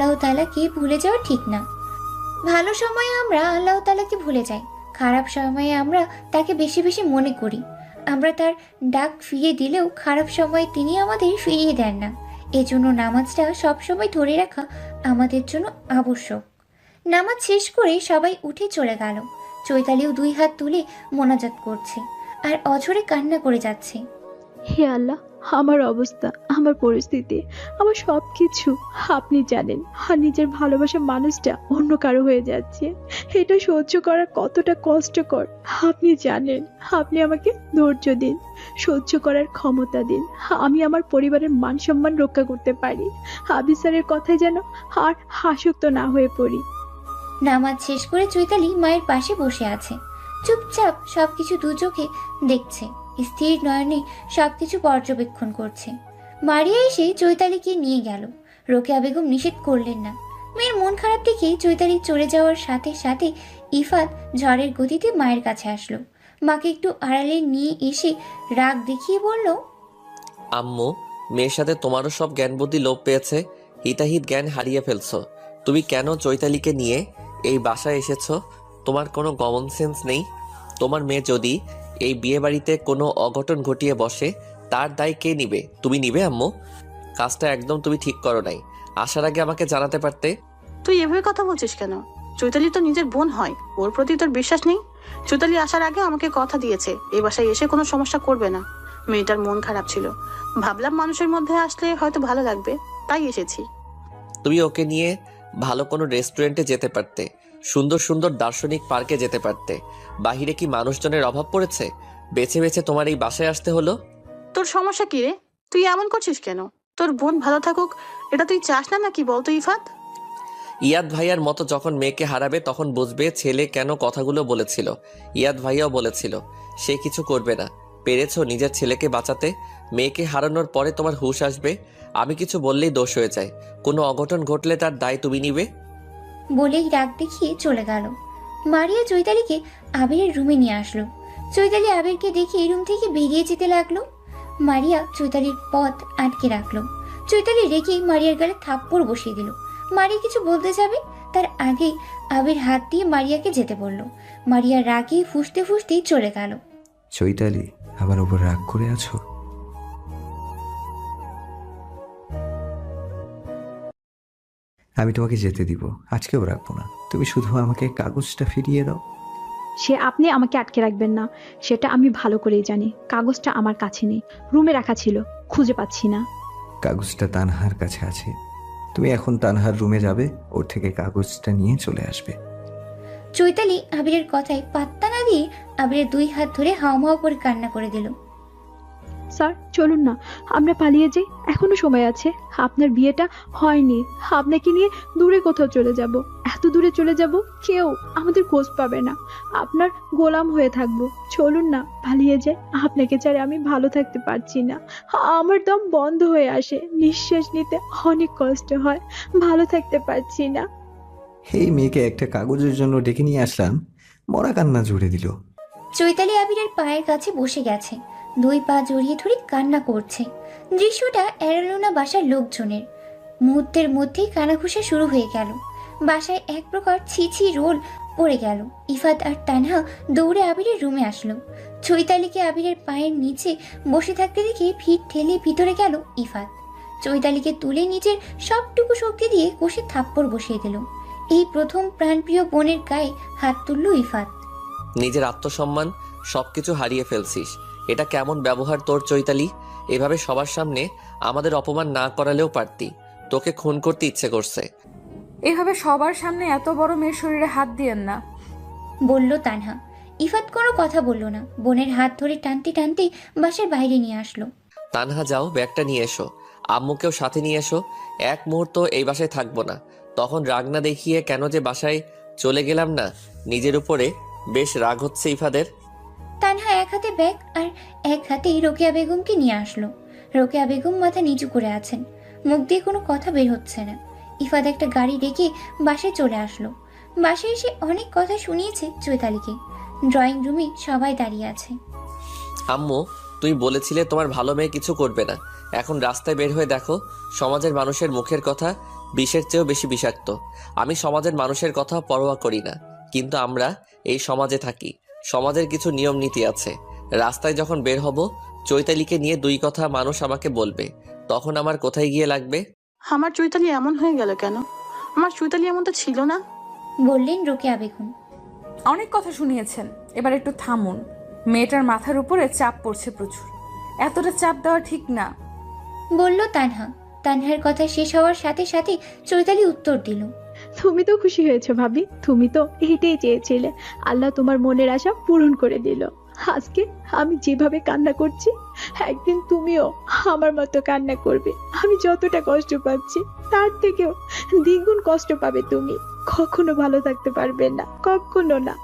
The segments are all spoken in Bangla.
আল্লাহ তালাকে ভুলে যাওয়া ঠিক না। ভালো সময়ে আমরা আল্লাহ তালাকে ভুলে যাই, খারাপ সময়ে আমরা তাকে বেশি বেশি মনে করি। আমরা তার ডাক ফিরিয়ে দিলেও খারাপ সময়ে তিনি আমাদের ফিরিয়ে দেন না। এজন্য নামাজটা সবসময় ধরে রাখা আমাদের জন্য আবশ্যক। নামাজ শেষ করে সবাই উঠে চলে গেল। চৈতালিও দুই হাত তুলে মোনাজাত করছে আর অঝরে কান্না করে যাচ্ছে। হে আল্লাহ, আমার অবস্থা, আমার পরিস্থিতি, আমার সব কিছু আপনি জানেন, আর নিজের ভালোবাসা মানুষটা অন্য কারও হয়ে যাচ্ছে। এটা সহ্য করা কতটা কষ্টকর। আপনি জানেন, আপনি আমাকে ধৈর্য দিন, সহ্য করার ক্ষমতা দিন। আমি আমার পরিবারের মান সম্মান রক্ষা করতে পারি। আবিসারের কথায় যেন আর হাসক্ত না হয়ে পড়ি। নামাজ শেষ করে চৈতালি মায়ের পাশে বসে আছে। চুপচাপ সবকিছু দু চোখে দেখছে। স্থির নয়নে সবকিছু পর্যবেক্ষণ করছে। মারিয়া এসে চৈতালিকে নিয়ে গেল। রোকেয়া বেগম নিষেধ করলেন না। মেয়ের মন খারাপ দেখে চৈতালি চলে যাওয়ার সাথে সাথে ইফাত ঝড়ের গতিতে মায়ের কাছে আসলো। মাকে একটু আড়ালে নিয়ে এসে রাগ দেখিয়ে বলল, আম্মু, মেয়ের সাথে তোমারও সব জ্ঞান বুদ্ধি লোপ পেয়েছে। হিতাহিত জ্ঞান হারিয়ে ফেলছো। তুমি কেন চৈতালিকে নিয়ে এই বাসায় এসেছ? তোমার কোনো কমন সেন্স নেই। তোমার মেয়ে যদি এই বিয়ে বাড়িতে কোনো অঘটন ঘটিয়ে বসে তার দায় কে নিবে? তুমি নিবে আম্মু? কাজটা একদম তুমি ঠিক করো নাই। আসার আগে আমাকে জানাতে পারতে? তুই এভাবে কথা বলছিস কেন? চৈতালি তো নিজের বোন হয় ওর প্রতি তোর বিশ্বাস নেই? চৈতালি আসার আগে আমাকে কথা দিয়েছে এই বাসায় এসে কোনো সমস্যা করবে না। মেয়েটার মন খারাপ ছিল। ভাবলাম মানুষের মধ্যে আসলে হয়তো ভালো লাগবে তাই এসেছি। তুমি ওকে নিয়ে ভালো কোনো রেস্টুরেন্টে যেতে পারতে। সুন্দর সুন্দর দার্শনিক পার্কে যেতে পারতে। বাহিরে কি মানুষজনের অভাব পড়েছে? বেছে বেছে তোমার এই বাসায় আসতে হলো? তোর সমস্যা কি রে? তুই এমন করছিস কেন? তোর বোন ভালো থাকুক এটা তুই চাস না নাকি বলতো ইফাত? ইয়াদ ভাইয়ার মতো যখন মেয়েকে হারাবে তখন বুঝবে ছেলে কেন কথাগুলো বলেছিল। ইয়াদ ভাইয়াও বলেছিল সে কিছু করবে না। পেরেছ নিজের ছেলেকে বাঁচাতে? মেয়েকে হারানোর পরে তোমার হুশ আসবে? আমি কিছু বললেই দোষ হয়ে যায়। কোনো অঘটন ঘটলে তার দায় তুমি নিবে? বলেই রাগ দেখিয়ে চলে গেল। মারিয়া চৈতালিকে আবিরের রুমে নিয়ে আসলো। চৈতালি আবিরকে দেখে এই রুম থেকে বেরিয়ে যেতে লাগল। মারিয়া চৈতালির পথ আটকে রাখল। চৈতালি রেগে মারিয়ার গালে থাপ্পড় বসিয়ে দিল। মারিয়া কিছু বলতে যাবে? তার আগেই আবির হাত দিয়ে মারিয়াকে যেতে বলল। মারিয়া রাগে ফুসতে ফুসতেই চলে গেল। চৈতালি, আমার উপর রাগ করে আছো? আমি তোমাকে যেতে দিব আজকেও রাখব না। তুমি শুধু আমাকে কাগজটা ফিরিয়ে দাও। সে আপনি আমাকে আটকে রাখবেন না সেটা আমি ভালো করেই জানি। কাগজটা আমার কাছে নেই রুমে রাখা ছিল খুঁজে পাচ্ছি না। কাগজটা তানহার কাছে আছে। তুমি এখন তানহার রুমে যাবে ওর থেকে কাগজটা নিয়ে চলে আসবে। চৈতালি আবিরের কথায় পাত্তা না দিয়ে আবিরের দুই হাত ধরে হাওমাও করে কান্না করে দিল। স্যার চলুন না। আমরা পালিয়ে যাই। এখনও সময় আছে। আপনার বিয়েটা হয়নি। আপনাকে নিয়ে দূরে কোথাও চলে যাব। এত দূরে চলে যাব কেউ আমাদের খোঁজ পাবে না। আপনার গোলাম হয়ে থাকব। চলুন না পালিয়ে যাই। আপনাকে ছাড়া আমি ভালো থাকতে পারছি না। আমার দম বন্ধ হয়ে আসে। নিঃশ্বাস নিতে অনেক কষ্ট হয়। ভালো থাকতে পারছি না। এই মেয়েকে একটা কাগজের জন্য ডেকে নিয়ে আসলাম। মরা কান্না জুড়ে দিল। চৈতালি আবিরের পায়ের কাছে বসে গেছে। দুই পা জড়িয়ে ধরে কান্না করছে। দৃশ্যটা এড়ালো না বাসার লোকজনের। মুহূর্তের মধ্যেই কানাঘুষা শুরু হয়ে গেল। বাসায় এক প্রকার ছিছি রোল পড়ে গেল। ইফাত আর তানহা দৌড়ে আবিরের রুমে আসলো। চৈতালিকে আবিরের পায়ের নিচে বসে থাকতে দেখে ভিড় ঠেলে ভিতরে গেল ইফাত। চৈতালিকে তুলে নিজের সবটুকু শক্তি দিয়ে কষে থাপ্পড় বসিয়ে দিল। এই প্রথম প্রাণপ্রিয় বোনের গায়ে হাত তুলল ইফাত। নিজের আত্মসম্মান, সবকিছু হারিয়ে ফেলছিস। এটা কেমন ব্যবহার তোর চৈতালি? এভাবে সবার সামনে আমাদের অপমান না করালেও পারতি। তোকে খুন করতে ইচ্ছে করছে। এভাবে সবার সামনে এত বড় মেয়ের শরীরে হাত দিয়েন না। বলল তানহা। ইফাত কোনো কথা বলল না। বোনের হাত ধরে টানতে টানতে বাসার বাইরে নিয়ে আসলো। তানহা যাও ব্যাগটা নিয়ে এসো। আম্মুকেও সাথে নিয়ে এসো। এক মুহূর্ত এই বাসায় থাকব না। তখন রাগ না দেখিয়ে কেন যে বাসায় চলে গেলাম না নিজের উপরে বেশ রাগ হচ্ছে ইফাদের। তানহা এক হাতে ব্যাগ আর এক হাতেই রোকেয়া বেগমকে নিয়ে আসলো। রোকেয়া বেগম মাথা নিচু করে আছেন। মুখ দিয়ে কোনো কথা বের হচ্ছে না। ইফাদ একটা গাড়ি ডেকে বাসে চলে আসলো। বাসে এসে অনেক কথা শুনিয়েছে চৈতালিকে। ড্রয়িং রুমে সবাই দাঁড়িয়ে আছে। আম্মু, তুমি বলেছিলে তোমার ভালো মেয়ে কিছু করবে না। এখন রাস্তায় বের হয়ে দেখো, সমাজের মানুষের মুখের কথা বিষের চেয়েও বেশি বিষাক্ত। আমি সমাজের মানুষের কথা পরোয়া করি না, কিন্তু আমরা এই সমাজে থাকি। সমাজের কিছু নিয়ম নীতি আছে। রাস্তায় যখন বের হব চৈতালিকে নিয়ে দুই কথা মানুষ আমাকে বলবে। তখন আমার কোথায় গিয়ে লাগবে? আমার চৈতালি এমন হয়ে গেল কেন? আমার চৈতালি এমন তো ছিল না। বললেন রোকেয়া বেগম। অনেক কথা শুনিয়েছেন। এবার একটু থামুন। মেয়েটার মাথার উপরে চাপ পড়ছে প্রচুর। এতটা চাপ দেওয়া ঠিক না। বলল তানহা। তানহার কথা শেষ হওয়ার সাথে সাথে চৈতালি উত্তর দিল। তুমি তো খুশি হয়েছো ভাবি। তুমি তো এটাই চেয়েছিলে। আল্লাহ তোমার মনের আশা পূরণ করে দিল। আজকে আমি যেভাবে কান্না করছি, একদিন তুমিও আমার মতো কান্না করবে। আমি যতটা কষ্ট পাচ্ছি, তার থেকেও দ্বিগুণ কষ্ট পাবে তুমি। কখনো ভালো থাকতে পারবে না, কখনো না।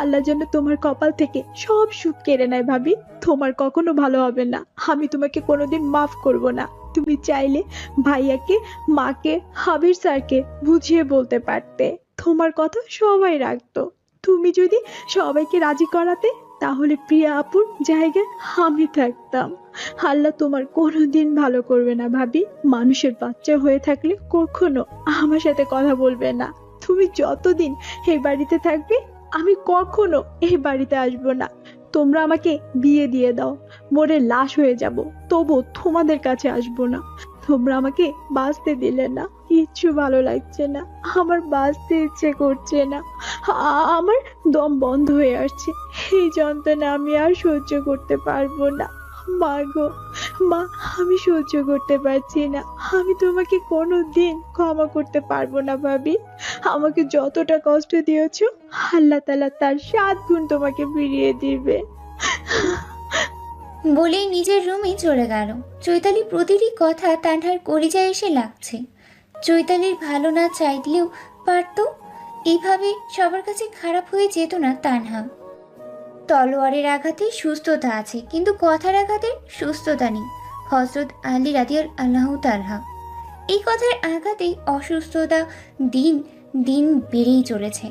আল্লাহ যেন তোমার কপাল থেকে সব সুখ কেড়ে নেয় ভাবি। তোমার কখনো ভালো হবে না। আমি তোমাকে কোনোদিন মাফ করব না। তুমি চাইলে ভাইয়াকে, মাকে, হাবির স্যারকে বুঝিয়ে বলতে পারতে। তোমার কথা সবাই রাখতো। তুমি যদি সবাইকে রাজি করাতে, তাহলে প্রিয়া আপুর জায়গায় আমি থাকতাম। আল্লাহ তোমার কোনোদিন ভালো করবে না, ভাবি। মানুষের বাচ্চা হয়ে থাকলে কখনো আমার সাথে কথা বলবে না। তুমি যতদিন এই বাড়িতে থাকবে, আমি কখনো এই বাড়িতে আসব না। তোমরা আমাকে বিয়ে দিয়ে দাও। মরে লাশ হয়ে যাব তবু তোমাদের কাছে আসব না। তোমরা আমাকে বাঁচতে দিলে না, কিচ্ছু ভালো লাগছে না, আমার বাঁচতে ইচ্ছে করছে না। আমার দম বন্ধ হয়ে আসছে, এই যন্ত্রণা আমি আর সহ্য করতে পারব না। মা গো। মা, আমি সহ্য করতে পারছি না। আমি তোমাকে কোনো দিন ক্ষমা করতে পারব না, ভাবি। আমাকে যতটা কষ্ট দিয়েছ, আল্লাহ তালা তার সাত গুণ তোমাকে ফিরিয়ে দিবে। বলেই নিজের রুমে চলে গেল। চৈতালি প্রতিটি কথা তানহার কলিজায় এসে লাগছে। চৈতালির ভালো না চাইলেও পারত। এইভাবে সবার কাছে খারাপ হয়ে যেত না তানহা। তলোয়ারের আঘাতে সুস্থতা আছে, কিন্তু কথার আঘাতে সুস্থতা নেই। হজরত আলী রাদিয়াল আল্লাহ তালহা এই কথার আঘাতে অসুস্থতা দিন দিন বেড়েই চলেছে।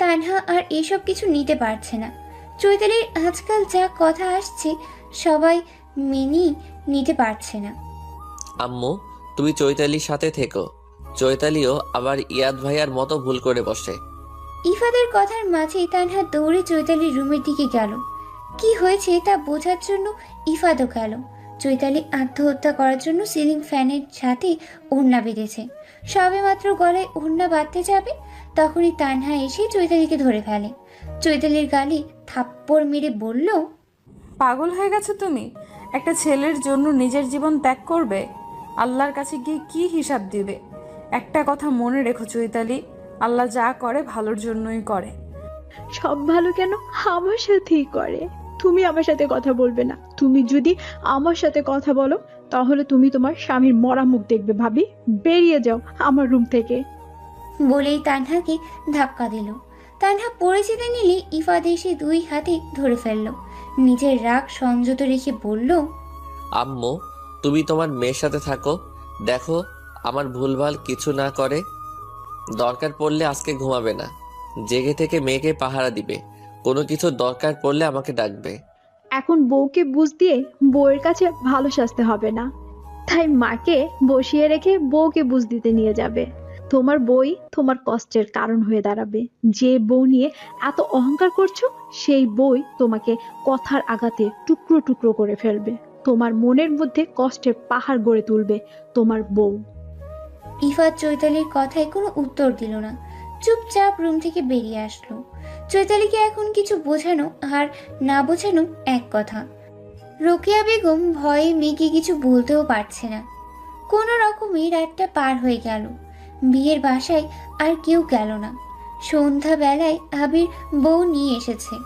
তানহা আর এসব কিছু নিতে পারছে না। চৈতালির আজকাল যা কথা আসছে, সবাই মেনেই নিতে পারছে না। আম্মু, তুমি চৈতালির সাথে থেকো। চৈতালিও আবার ইয়াদ ভাইয়ার মতো ভুল করে বসে। ইফাদের কথার মাঝেই তানহা দৌড়ে চৈতালির রুমের দিকে গেল। কি হয়েছে তা বোঝার জন্য ইফাদও গেল। চৈতালি আত্মহত্যা করার জন্য সিলিং ফ্যানের সাথে ওড়না বেঁধেছে। সবে মাত্র গলায় ওড়না বাঁধতে যাবে, তখনই তানহা এসে চৈতালিকে ধরে ফেলে। চৈতালির গালি থাপ্পড় মেরে বলল, পাগল হয়ে গেছো তুমি? একটা ছেলের জন্য নিজের জীবন ত্যাগ করবে? আল্লাহর কাছে গিয়ে কি হিসাব দিবে? একটা কথা মনে রেখো চৈতালি। আল্লাহ যা করে ভালোর জন্যই করে। সব ভালো কেন? আমার সাথেই করে। তুমি আমার সাথে কথা বলবে না। তুমি যদি আমার সাথে কথা বলো তাহলে তুমি তোমার স্বামীর মরা মুখ দেখবে ভাবি। বেরিয়ে যাও আমার রুম থেকে। বলেই তানহাকে ধাক্কা দিল। তানহা পড়ে যেতে নিলে ইফাদ এসে দুই হাতে ধরে ফেলল। নিজের রাগ সংযত রেখে বলল আম্মু তুমি তোমার মেয়ের সাথে থাকো। দেখো আমার ভুলভাল কিছু না করে দরকার পড়লে আজকে ঘুমাবে না। জেগে থেকে মেয়েকে পাহারা দিবে। কোনো কিছু দরকার পড়লে আমাকে ডাকবে। এখন বউকে বুঝ দিয়ে বউয়ের কাছে ভালো সাজতে হবে না। তাই মাকে বসিয়ে রেখে বউকে বুঝ দিতে নিয়ে যাবে। তোমার বই তোমার কষ্টের কারণ হয়ে দাঁড়াবে। যে বউ নিয়ে এত অহংকার করছ, সেই বই তোমাকে কথার আঘাতে টুকরো টুকরো করে ফেলবে। তোমার মনের মধ্যে কষ্টের পাহাড় গড়ে তুলবে তোমার বউ। ইফাদ চৈতালির কথায় কোনো উত্তর দিল না। চুপচাপ রুম থেকে বেরিয়ে আসলো। চৈতালিকে এখন কিছু বোঝানো আর না বোঝানো এক কথা। রোকেয়া বেগম ভয়ে মেয়েকে কিছু বলতেও পারছে না। কোনো রকমে রাতটা পার হয়ে গেল। বিয়ের বাসায় আর কেউ গেল না। সন্ধ্যাবেলায় আবির বউ নিয়ে এসেছে।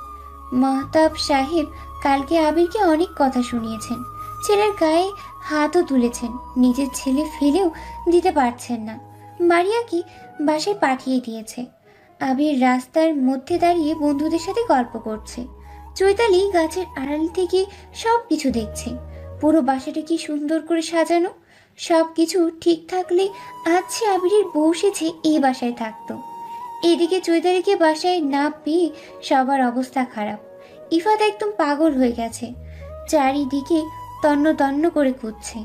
মাহতাব সাহেব কালকে আবিরকে অনেক কথা শুনিয়েছেন। ছেলের গায়ে হাতও তুলেছেন। নিজের ছেলে ফেলেও দিতে পারছেন না। মারিয়াকে বাসায় পাঠিয়ে দিয়েছে। আবির রাস্তার মধ্যে দাঁড়িয়ে বন্ধুদের সাথে গল্প করছে। চৈতালি গাছের আড়াল থেকে সব কিছু দেখছে। পুরো বাসাটা কি সুন্দর করে সাজানো? সব কিছু ঠিক থাকলে আজ সে আবিরের বউ সেছে এই বাসায় থাকতো। এদিকে চৈতালিকে বাসায় না পেয়ে সবার অবস্থা খারাপ। ইফাত একদম পাগল হয়ে গেছে। চারিদিকে তন্ন তন্ন করে খুঁজছে।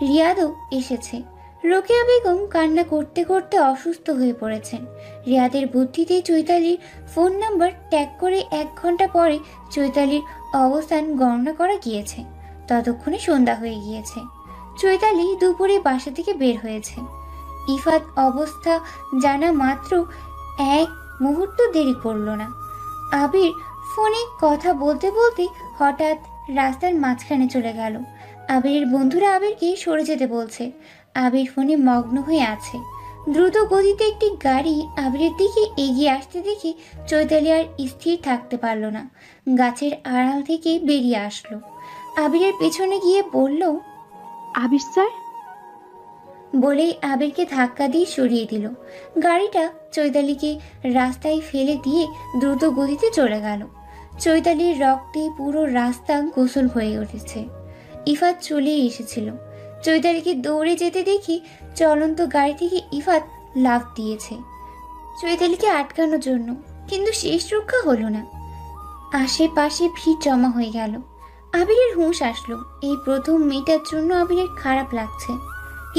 রিয়াদও এসেছে। রোকেয়া বেগম কান্না করতে করতে অসুস্থ হয়ে পড়েছেন। রিয়াদের বুদ্ধিতে চৈতালির ফোন নাম্বার ট্যাগ করে এক ঘণ্টা পরে চৈতালির অবস্থান গণনা করা গিয়েছে। ততক্ষণে সন্ধ্যা হয়ে গিয়েছে। চৈতালি দুপুরে বাসা থেকে বের হয়েছে। ইফাত অবস্থা জানা মাত্র এক মুহূর্ত দেরি করল না। আবির ফোনে কথা বলতে বলতে হঠাৎ রাস্তার মাঝখানে চলে গেল। আবিরের বন্ধুরা আবিরকে সরে যেতে বলছে। আবির ফোনে মগ্ন হয়ে আছে। দ্রুত গতিতে একটি গাড়ি আবিরের দিকে এগিয়ে আসতে দেখে চৈতালি আর স্থির থাকতে পারল না। গাছের আড়াল থেকে বেরিয়ে আসলো। আবিরের পেছনে গিয়ে বলল আবির স্যার? বলেই আবিরকে ধাক্কা দিয়ে সরিয়ে দিল। গাড়িটা চৈতালিকে রাস্তায় ফেলে দিয়ে দ্রুত গতিতে চলে গেল। চৈতালির রক্তে পুরো রাস্তা গোসল হয়ে উঠেছে। ইফাত চলে এসেছিল। চৈতালিকে দৌড়ে যেতে দেখি চলন্ত গাড়ি থেকে ইফাত লাফ দিয়েছে। চৈতালিকে আটকানোর জন্য, কিন্তু শেষ রক্ষা হলো না। আশেপাশে ভিড় জমা হয়ে গেল। আবিরের হুঁশ আসলো। এই প্রথম মেয়েটার জন্য আবিরের খারাপ লাগছে।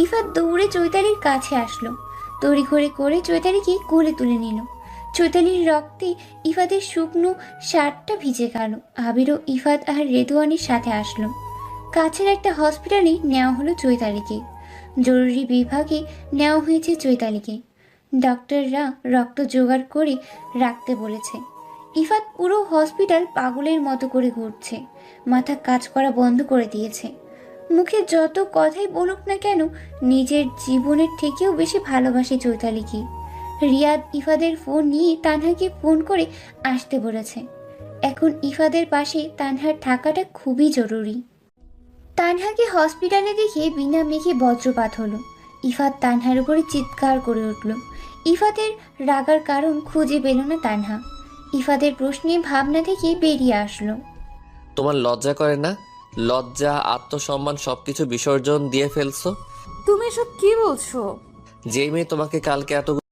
ইফাত দৌড়ে চৈতালির কাছে আসলো। তড়িঘড়ি করে চৈতালিকে কোলে তুলে নিল। চৈতালির রক্তে ইফাতের শুকনো শার্টটা ভিজে গেল। আবিরও ইফাত আর রেদুয়ানির সাথে আসলো। কাছের একটা হসপিটালে নেওয়া হলো চৈতালিকে। জরুরি বিভাগে নেওয়া হয়েছে চৈতালিকে। ডক্টররা রক্ত জোগাড় করে রাখতে বলেছে। ইফাত পুরো হসপিটাল পাগলের মতো করে ঘুরছে। মাথা কাজ করা বন্ধ করে দিয়েছে। মুখে যত কথাই বলুক না কেন, নিজের জীবনের থেকেও বেশি ভালোবাসে চৈতালিকে। রিয়াদ ইফাদের ফোন নিয়ে তানহাকে ফোন করে আসতে বলেছে। এখন ইফাদের পাশে তানহার থাকাটা খুবই জরুরি। তানহাকে হসপিটালে দেখে বিনা মেঘে বজ্রপাত হলো। ইফাত তানহার উপরে চিৎকার করে উঠল। ইফাদের রাগার কারণ খুঁজে পেল না তানহা। ইফাদের প্রশ্নে ভাবনা থেকে বেরিয়ে আসলো। তোমার লজ্জা করে না? লজ্জা আত্মসম্মান সবকিছু বিসর্জন দিয়ে ফেলছো? তুমি এসব কি বলছো? যে মেয়ে তোমাকে কালকে এতগুলো